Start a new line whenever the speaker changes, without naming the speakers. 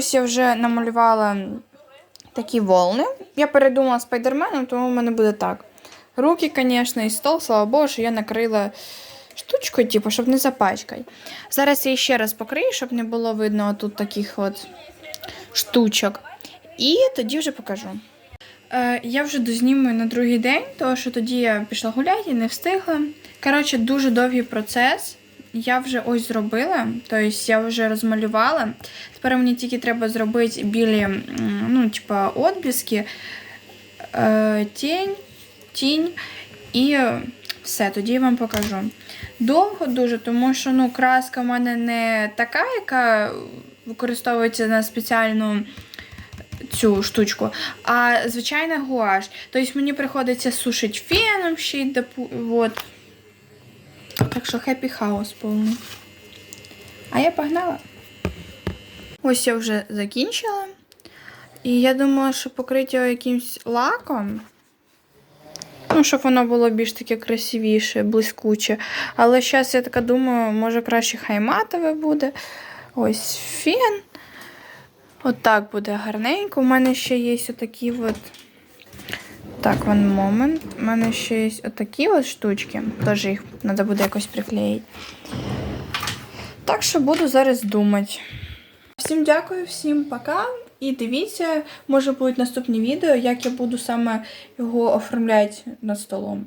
Ось я вже намалювала такі волни. Я передумала спайдерменом, тому в мене буде так. Руки, звісно, і стол, слава Богу, що я накрила штучкою, типу, щоб не запачкати. Зараз я ще раз покрию, щоб не було видно тут таких от штучок. І тоді вже покажу. Е, я вже дознімую на другий день, тому що тоді я пішла гуляти і не встигла. Коротше, дуже довгий процес. Я вже ось зробила, тобто я вже розмалювала. Тепер мені тільки треба зробити білі, ну, типа, отбліски, е, тінь, тінь і все, тоді я вам покажу. Довго дуже, тому що ну, краска в мене не така, яка використовується на спеціальну цю штучку, а звичайна гуаш. Тобто мені приходиться сушити феном ще й. Вот. Так що хеппі хаус повний. А я погнала. Ось я вже закінчила. І я думала, що покрити його якимось лаком. Ну, щоб воно було більш таке красивіше, блискуче. Але зараз я така думаю, може краще хай матове буде. Ось фен. От так буде гарненько. У мене ще є отакі от. Так, one moment. У мене ще є отакі от штучки. Теж їх треба буде якось приклеїти. Так що буду зараз думати. Всім дякую, всім пока. І дивіться, може будуть наступні відео, як я буду саме його оформляти над столом.